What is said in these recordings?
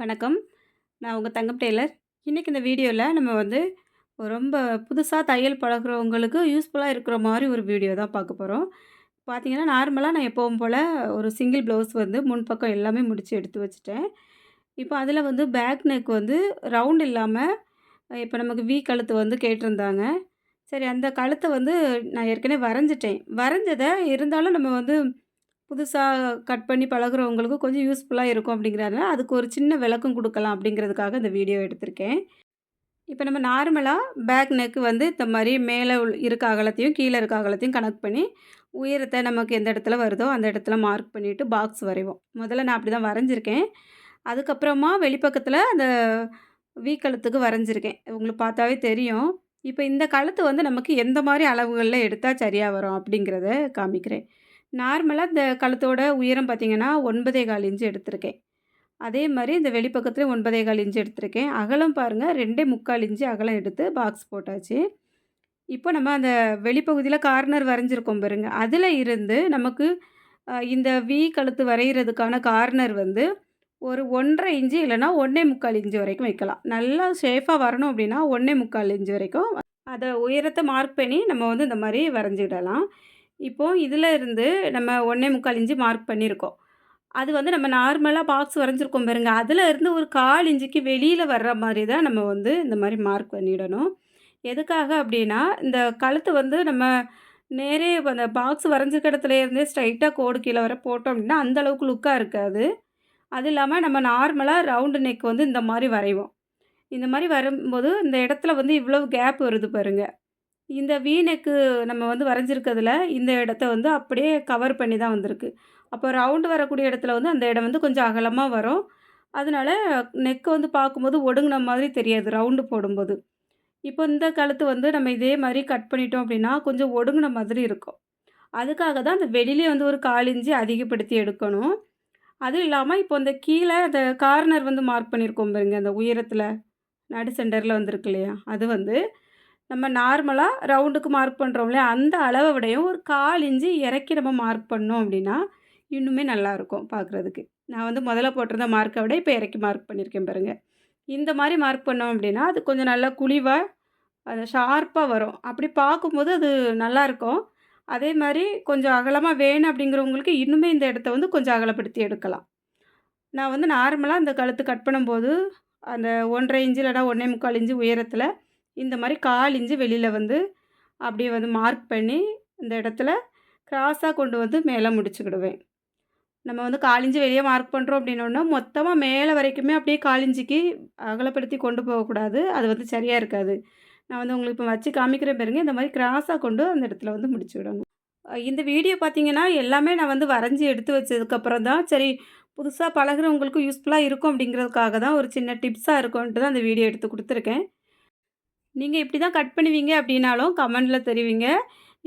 வணக்கம். நான் உங்கள் தங்கம் டெய்லர். இன்றைக்கி இந்த வீடியோவில் நம்ம வந்து ரொம்ப புதுசாக தையல் பழகுறவங்களுக்கு யூஸ்ஃபுல்லாக இருக்கிற மாதிரி ஒரு வீடியோ தான் பார்க்க போகிறோம் பார்த்திங்கன்னா நார்மலாக நான் எப்போவும் போல் ஒரு சிங்கிள் ப்ளவுஸ் வந்து முன்பக்கம் எல்லாமே முடித்து எடுத்து வச்சுட்டேன். இப்போ அதில் வந்து பேக் நெக் வந்து ரவுண்ட் இல்லாமல் இப்போ நமக்கு வி கழுத்து வந்து கேட்டிருந்தாங்க. சரி அந்த கழுத்தை வந்து நான் ஏற்கனவே வரைஞ்சிட்டேன் வரைஞ்சதை இருந்தாலும் நம்ம வந்து புதுசாக கட் பண்ணி பழகிறவங்களுக்கு கொஞ்சம் யூஸ்ஃபுல்லாக இருக்கும் அப்படிங்கிறனால, அதுக்கு ஒரு சின்ன விளக்கம் கொடுக்கலாம் அப்படிங்கிறதுக்காக இந்த வீடியோ எடுத்திருக்கேன். இப்போ நம்ம நார்மலாக பேக் நெக்கு வந்து இந்த மாதிரி மேலே இருக்க அகலத்தையும், கீழே இருக்க அகலத்தையும் கணக்கு பண்ணி, உயரத்தை நமக்கு எந்த இடத்துல வருதோ அந்த இடத்துல மார்க் பண்ணிவிட்டு பாக்ஸ் வரைவோம். முதல்ல நான் அப்படி தான் வரைஞ்சிருக்கேன். அதுக்கப்புறமா வெளிப்பக்கத்தில் அந்த வி வரைஞ்சிருக்கேன். உங்களுக்கு பார்த்தாவே தெரியும். இப்போ இந்த கழுத்து வந்து நமக்கு எந்த மாதிரி அளவுகளில் எடுத்தால் சரியாக வரும் அப்படிங்கிறத காமிக்கிறேன். நார்மலாக இந்த கழுத்தோட உயரம் பார்த்தீங்கன்னா, 9 1/4 இன்ச் எடுத்திருக்கேன். அதே மாதிரி இந்த வெளிப்பக்கத்தில் ஒன்பதே கால் இன்ச்சு எடுத்திருக்கேன். அகலம் பாருங்கள் ரெண்டே முக்கால் இன்ச்சு அகலம் எடுத்து பாக்ஸ் போட்டாச்சு. இப்போ நம்ம அந்த வெளிப்பகுதியில் கார்னர் வரைஞ்சிருக்கோம் பாருங்க. அதில் இருந்து நமக்கு இந்த வி கழுத்து வரைகிறதுக்கான கார்னர் வந்து ஒரு 1 1/2 இன்ச் இல்லன்னா 1 1/4 இன்ச் வரைக்கும் வைக்கலாம். நல்லா ஷேஃபாக வரணும் அப்படின்னா ஒன்றே முக்கால் இஞ்சி வரைக்கும் அதை உயரத்தை மார்க் பண்ணி நம்ம வந்து இந்த மாதிரி வரைஞ்சிடலாம். இப்போது இதில் இருந்து நம்ம ஒன்றே முக்கால் இஞ்சி மார்க் பண்ணியிருக்கோம். அது வந்து நம்ம நார்மலாக பாக்ஸ் வரைஞ்சிருக்கோம் பாருங்க. அதில் இருந்து ஒரு 1/4 இன்ச்சுக்கு வர்ற மாதிரி தான் நம்ம வந்து இந்த மாதிரி மார்க் பண்ணிடணும். எதுக்காக அப்படின்னா, இந்த கழுத்து வந்து நம்ம நேரே அந்த பாக்ஸ் வரைஞ்சிருக்க இடத்துல இருந்தே கோடு கீழே வர போட்டோம் அப்படின்னா, அந்த அளவுக்கு இருக்காது. அது இல்லாமல் நம்ம நார்மலாக ரவுண்டு நெக் வந்து இந்த மாதிரி வரைவோம். இந்த மாதிரி வரும்போது இந்த இடத்துல வந்து இவ்வளோ கேப் வருது பாருங்கள் இந்த வி நெக்கு நம்ம வந்து வரைஞ்சிருக்கிறதுல இந்த இடத்த வந்து அப்படியே கவர் பண்ணி தான் வந்திருக்கு. அப்போ ரவுண்டு வரக்கூடிய இடத்துல வந்து அந்த இடம் வந்து கொஞ்சம் அகலமாக வரும். அதனால நெக்கை வந்து பார்க்கும்போது ஒடுங்கின மாதிரி தெரியாது ரவுண்டு போடும்போது. இப்போ இந்த கழுத்து வந்து நம்ம இதே மாதிரி கட் பண்ணிட்டோம் அப்படின்னா, கொஞ்சம் ஒடுங்குன மாதிரி இருக்கும். அதுக்காக தான் அந்த வெளியிலே வந்து ஒரு காலிஞ்சி அதிகப்படுத்தி எடுக்கணும். அதுவும் இல்லாமல் இப்போ இந்த கீழே அந்த கார்னர் வந்து மார்க் பண்ணியிருக்கோம் பாருங்க. அந்த உயரத்தில் நடு சென்டரில் வந்திருக்கு இல்லையா? அது வந்து நம்ம நார்மலாக ரவுண்டுக்கு மார்க் பண்ணுறோம் இல்லையா? அந்த அளவை விடையும் ஒரு கால் இஞ்சி இறக்கி நம்ம மார்க் பண்ணோம் அப்படின்னா, இன்னுமே நல்லாயிருக்கும் பார்க்குறதுக்கு. நான் வந்து முதல்ல போட்டிருந்த மார்க்கை விட இப்போ இறக்கி மார்க் பண்ணியிருக்கேன் பாருங்கள் இந்த மாதிரி மார்க் பண்ணோம் அப்படின்னா, அது கொஞ்சம் நல்லா குழிவாக அது ஷார்ப்பாக வரும். அப்படி பார்க்கும்போது அது நல்லாயிருக்கும். அதே மாதிரி கொஞ்சம் அகலமாக வேணும் அப்படிங்கிறவங்களுக்கு இன்னுமே இந்த இடத்த வந்து கொஞ்சம் அகலப்படுத்தி எடுக்கலாம். நான் வந்து நார்மலாக அந்த கழுத்து கட் பண்ணும்போது, அந்த 1 1/2 இன்ச் இல்லன்னா 1 1/4 இன்ச் உயரத்தில இந்த மாதிரி கால் இஞ்சி வெளியில் வந்து அப்படியே வந்து மார்க் பண்ணி, இந்த இடத்துல க்ராஸாக கொண்டு வந்து மேலே முடிச்சுக்கிடுவேன். நம்ம வந்து காலிஞ்சி வெளியே மார்க் பண்ணுறோம் அப்படின்னோன, மொத்தமாக மேலே வரைக்குமே அப்படியே காலிஞ்சிக்கு அகலப்படுத்தி கொண்டு போகக்கூடாது. அது வந்து சரியாக இருக்காது. நான் வந்து உங்களுக்கு இப்போ வச்சு காமிக்கிறேன் பாருங்க. இந்த மாதிரி க்ராஸாக கொண்டு அந்த இடத்துல வந்து முடிச்சு விடணும். இந்த வீடியோ பார்த்தீங்கன்னா, எல்லாமே நான் வந்து வரைஞ்சி எடுத்து வச்சதுக்கப்புறம் தான், சரி புதுசாக பழகிறவங்களுக்கும் யூஸ்ஃபுல்லாக இருக்கும் அப்படிங்கிறதுக்காக தான் ஒரு சின்ன டிப்ஸாக இருக்கும்ன்ட்டு தான் அந்த வீடியோ எடுத்து கொடுத்துருக்கேன் நீங்கள் இப்படி தான் கட் பண்ணுவீங்க அப்படின்னாலும் கமெண்டில் தெரிவிங்க.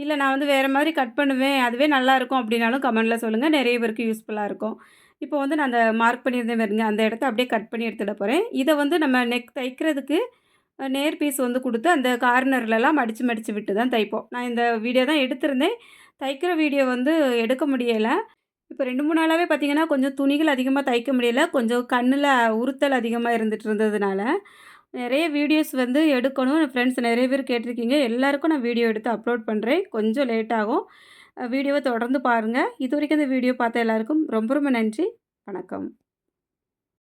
இல்லை நான் வந்து வேறு மாதிரி கட் பண்ணுவேன். அதுவே நல்லாயிருக்கும் அப்படின்னாலும் கமெண்டில் சொல்லுங்கள் நிறைய பேருக்கு யூஸ்ஃபுல்லாக இருக்கும். இப்போ வந்து நான் அந்த மார்க் பண்ணியிருந்தேன் பாருங்க. அந்த இடத்த அப்படியே கட் பண்ணி எடுத்துட போகிறேன் இதை வந்து நம்ம நெக் தைக்கிறதுக்கு நேர் பீஸ் வந்து கொடுத்து அந்த கார்னர்லலாம் மடித்து மடித்து விட்டு தான் தைப்போம். நான் இந்த வீடியோ தான் எடுத்திருந்தேன். தைக்கிற வீடியோ வந்து எடுக்க முடியலை இப்போ ரெண்டு மூணு நாளாகவே பார்த்தீங்கன்னா, கொஞ்சம் துணிகள் அதிகமாக தைக்க முடியல. கொஞ்சம் கண்ணில் உறுத்தல் அதிகமாக இருந்துகிட்டு இருந்ததுனால, நிறைய வீடியோஸ் வந்து எடுக்கணும். என் ஃப்ரெண்ட்ஸ் நிறைய பேர் கேட்டிருக்கீங்க. எல்லாேருக்கும் நான் வீடியோ எடுத்து அப்லோட் பண்ணுறேன் கொஞ்சம் லேட் ஆகும். வீடியோவை தொடர்ந்து பாருங்கள் இது வரைக்கும் இந்த வீடியோ பார்த்த எல்லாருக்கும் ரொம்ப ரொம்ப நன்றி. வணக்கம்.